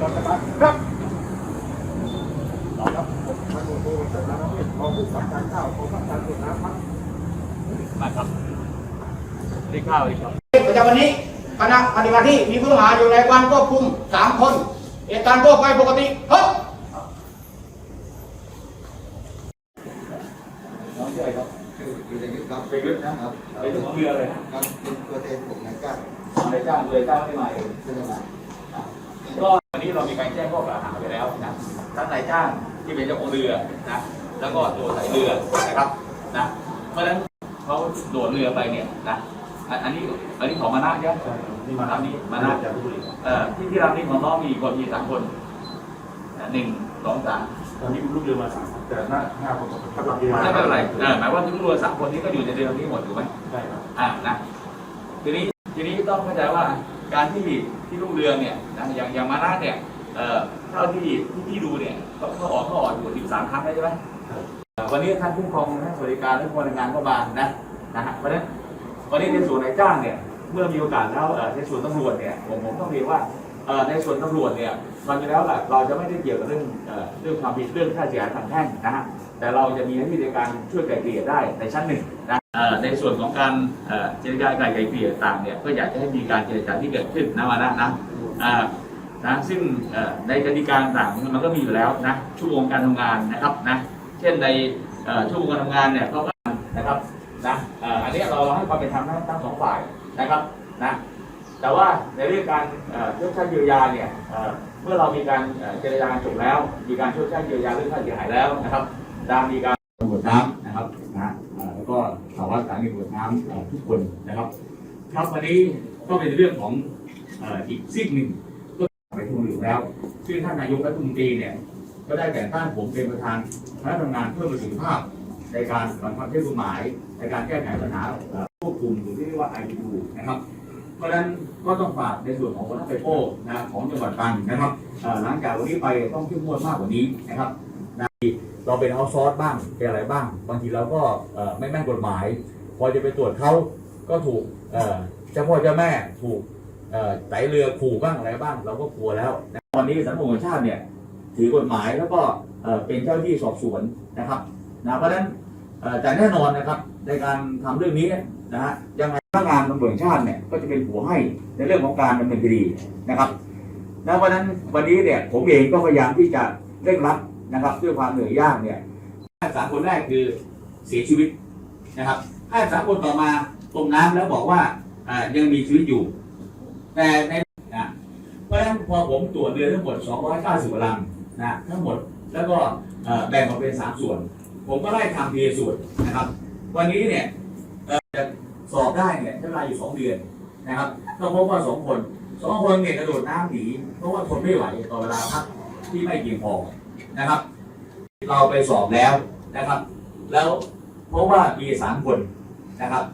ก่อนสตาร์ทครับต่อครับท่านผู้ชมท่านนักเรียนรองผู้สังการข้าวของการตรวจน้ำครับมาครับได้ข้าวดีครับประจำวันนี้คณะปฏิบัติที่มีผู้ต้องหาอยู่ในการควบคุมสามคนเหตุการณ์ทั่วไปปกติครับน้องชื่ออะไรครับคือวิทยุครับไปยึดนะครับไปยึดเรือเลยนะครับเป็นตัวแทนผมนายจ้างนายจ้างเลยจ้างไม่มาเองซึ่งมาก็วั นนี้เรามีการแจ้งข้อกล่าวหาไปแล้วนะทั้งนายจ้างที่เป็นเจ้าของเรือนะแล้วก็ตัวสายเรือนะครับนะเพราะฉะนั้นเขาโดดเรือไปเนี่ยนะอันอันนี้อันนี้ของมานาใช่ไหมนี่มาลำนี้มานาจากบุรีเอ่อที่ที่ลำนี้ของน้องมีคนมีสามคนนะหนึ่งสองสามตอนนี้ลูกเรือมาสามแต่หน้าห้าคนกำลังมาไม่เป็นไรเออหมายว่าทุกเรือสามคนนี้ก็อยู่ในเรือนี้หมดถูกไหมใช่ครับอ่านะทีนี้ทีนี้ต้องเข้าใจว่า การที่ที่ลูกเรือเนี่ยนะอย่างอย่างมานาเนี่ยเอ่อเท่าที่ที่ที่ดูเนี่ยเขาเขาออกเขาออกอยู่สิบสามครั้งได้ใช่ไหมเอ่อวันนี้ท่านผู้ปกครองท่านสวัสดิการและพนักงานก็มานะนะฮะเพราะฉะนั้นวันนี้ในส่วนนายจ้างเนี่ยเมื่อมีโอกาสแล้วเอ่อในส่วนตำรวจเนี่ยผมผมต้องเรียนว่าเอ่อในส่วนตำรวจเนี่ยมันอยู่แล้วแหละเราจะไม่ได้เกี่ยวกับเรื่องเอ่อเรื่องความผิดเรื่องค่าเสียหายทางแพ่งนะฮะแต่เราจะมีหน้าที่ในการช่วยไกล่เกลี่ยได้ในชั้นหนึ่งนะเอ่อ ในส่วนของการเจรจาไกลไกลเกลี่ยต่างเนี่ยก็อยากจะให้มีการเจรจาที่เกิดขึ้นนะมานะนะอ่านะซึ่งในกติกาต่างมันก็มีอยู่แล้วนะชั่วโมงการทำงานนะครับนะเช่นในชั่วโมงการทำงานเนี่ยก็นะครับนะอันนี้เราให้ความเป็นธรรมทั้งทั้งสองฝ่ายนะครับนะแต่ว่าในเรื่องการเอ่อชดใช้เยียวยาเนี่ยเมื่อเรามีการเจรจาจบแล้ว มีการชดใช้เยียวยาเรื่องค่าเสียหายแล้วนะครับตามมีการตำรวจน้ำนะครับนะเอ่อแล้วก็ารวัตรสถานีตำรวจน้ำเอ่อทุกคนนะครับ ครับวันนี้ก็เป็นเรื่องของอีกซีกหนึ่งก็ไปทุนอยู่แล้ว ซึ่งท่านนายกรัฐมนตรีเนี่ยก็ได้แต่งตั้งผมเป็นประธานคณะทำงานเพื่อประสิทธิภาพในการบังคับใช้กฎหมาย ในการแก้ไขปัญหาควบคุมหรือที่เรียกว่า IPU นะครับ เพราะฉะนั้นก็ต้องฝากในส่วนของคนทัพไฟโป้นะของจังหวัดตรังนะครับหลังจากวันนี้ไปต้องเข้มงวดมากกว่านี้นะครับเราเป็นเอาซอร์สบ้างเป็นอะไรบ้าง บางทีเราก็ไม่แม่นกฎหมาย พอจะไปตรวจเขาก็ถูกเจ้าพ่อเจ้าแม่ถูกไตเรือขู่บ้างอะไรบ้าง เราก็กลัวแล้ววันนี้สังคมแห่งชาติเนี่ยถือกฎหมายแล้วก็เป็นเจ้าที่สอบสวนนะครับนะเพราะฉะนั้นแต่แน่นอนนะครับในการทำเรื่องนี้นะฮะยังไงพนักงานตำรวจชาติเนี่ยก็จะเป็นหัวให้ในเรื่องของการดำเนินคดีนะครับนะเพราะฉะนั้นวันนี้เนี่ยผมเองก็พยายามที่จะเร่งรัดนะครับด้วยความเหนื่อยยากเนี่ยสามคนแรกคือเสียชีวิตนะครับ ห้าสามคนต่อมาตกน้ำแล้วบอกว่าอ่ายังมีชีวิตอยู่ แต่ในนะเพราะฉะนั้นพอผมตรวจเรือทั้งหมด 290ลำนะทั้งหมดแล้วก็แบ่งออกเป็น 3 ส่วน ผมก็ไล่ทำทีส่วนนะครับ วันนี้เนี่ยสอบได้เนี่ยใช้เวลาอยู่ 2 เดือนนะครับก็พบว่า 2 คนสองคนเนี่ยกระโดดน้ำหนีเพราะว่าทนไม่ไหวต่อเวลาพักที่ไม่เพียงพอนะครับ เราไปสอบแล้วนะครับ แล้วเพราะว่ามีสามคน นะครับ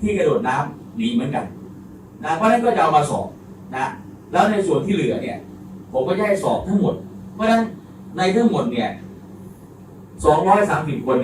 ที่กระโดดน้ำหนีเหมือนกันนะเพราะฉะนั้นก็จะเอามาสอบนะแล้วในส่วนที่เหลือเนี่ย ผมก็จะให้สอบทั้งหมด เพราะฉะนั้นในทั้งหมดเนี่ยสองร้อยสามสิบคน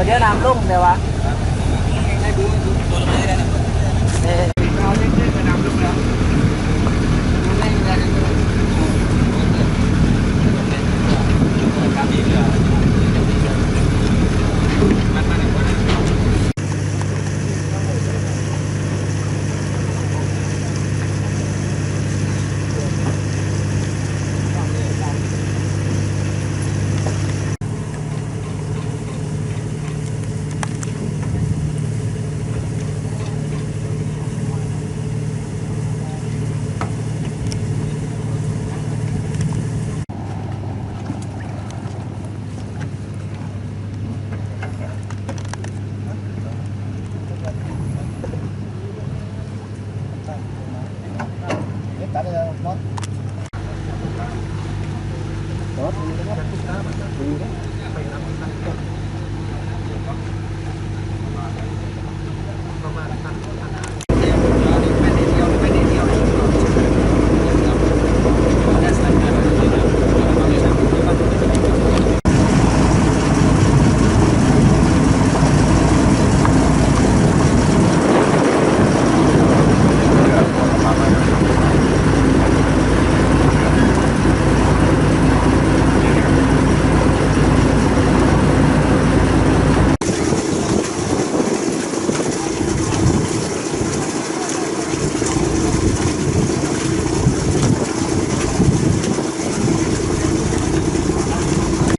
ก็เดี๋ยวน้ำลุ่งเดี๋ยววะ เ